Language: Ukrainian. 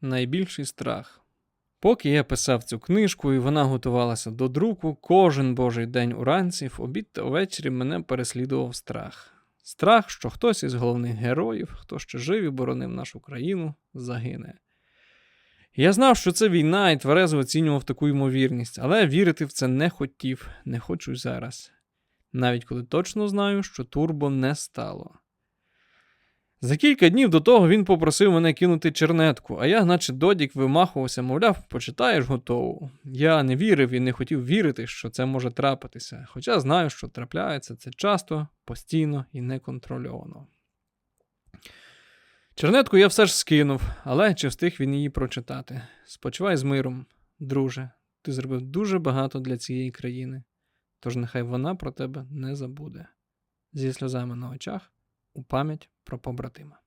найбільший страх. Поки я писав цю книжку і вона готувалася до друку, кожен божий день уранці, в обід та ввечері мене переслідував страх. Страх, що хтось із головних героїв, хто ще жив і боронив нашу країну, загине. Я знав, що це війна, і тверезо оцінював таку ймовірність, але вірити в це не хотів, не хочу й зараз. Навіть коли точно знаю, що турбо не стало. За кілька днів до того він попросив мене кинути чернетку, а я, наче додік, вимахувався, мовляв, почитаєш готову. Я не вірив і не хотів вірити, що це може трапитися, хоча знаю, що трапляється це часто, постійно і неконтрольовано. Чернетку я все ж скинув, але чи встиг він її прочитати. Спочивай з миром, друже, ти зробив дуже багато для цієї країни, тож нехай вона про тебе не забуде. Зі сльозами на очах у пам'ять про побратима.